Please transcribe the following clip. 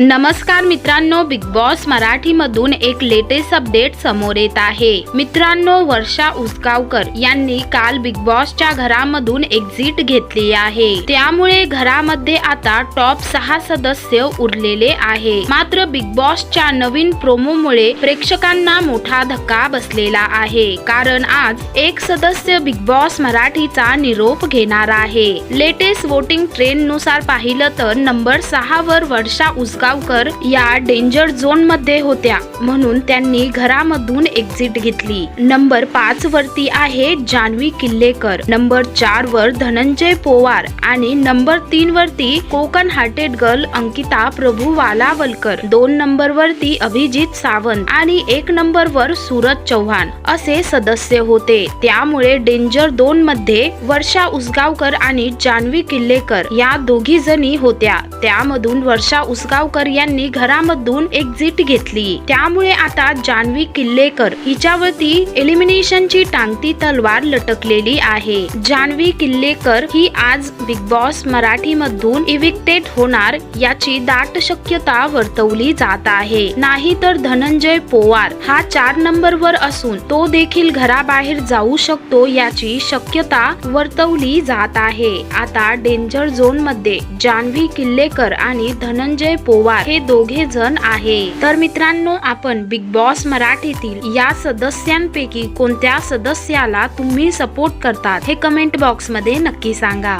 नमस्कार मित्रांनो big boss मराठीमधून एक लेटेस्ट अपडेट समोर येत आहे. मित्रांनो वर्षा उसगावकर यांनी काल बिग बॉसच्या घरामधून एक्झिट घेतली आहे. त्यामुळे घरामध्ये आता टॉप सहा सदस्य उरलेले आहे. मात्र बिग बॉसच्या नवीन प्रोमोमुळे प्रेक्षकांना मोठा धक्का बसलेला आहे. कारण आज एक सदस्य बिग बॉस मराठीचा निरोप घेणार आहे. लेटेस्ट वोटिंग ट्रेंडनुसार पाहिलं तर नंबर सहा वर वर्षा उसगावकर या डेंजर झोनमध्ये होत्या म्हणून त्यांनी घरामधून एक्झिट घेतली. नंबर पाच वरती आहे जान्हवी किल्लेकर. नंबर चार वर धनंजय पोवार आणि नंबर तीन वरती कोकण हार्टेड गर्ल अंकिता प्रभू वालावलकर. दोन नंबर वरती अभिजित सावंत आणि एक नंबर वर सूरज चव्हाण असे सदस्य होते. त्यामुळे डेंजर दोन मध्ये वर्षा उसगावकर आणि जान्हवी किल्लेकर या दोघी जणी होत्या. त्यामधून वर्षा उसगावकर यांनी घरामधून एक्झिट घेतली. त्यामुळे आता जान्हवी किल्लेकर हिच्यावरती एलिमिनेशनची टांगती तलवार लटकलेली आहे. जान्हवी किल्लेकर ही आज बिग बॉस मराठी मधून इव्हिक्टेड होणार याची दाट शक्यता वर्तवली जात आहे. नाही तर धनंजय पोवार हा चार नंबर वर असून तो देखील घराबाहेर जाऊ शकतो याची शक्यता वर्तवली जात आहे. आता डेंजर झोनमध्ये जान्हवी किल्लेकर आणि धनंजय पोवार पोवार हे दोघे जण आहे. तर मित्रांनो आपण बिग बॉस मराठीतील या सदस्यांपैकी कोणत्या सदस्याला तुम्ही सपोर्ट करतात हे कमेंट बॉक्समध्ये नक्की सांगा.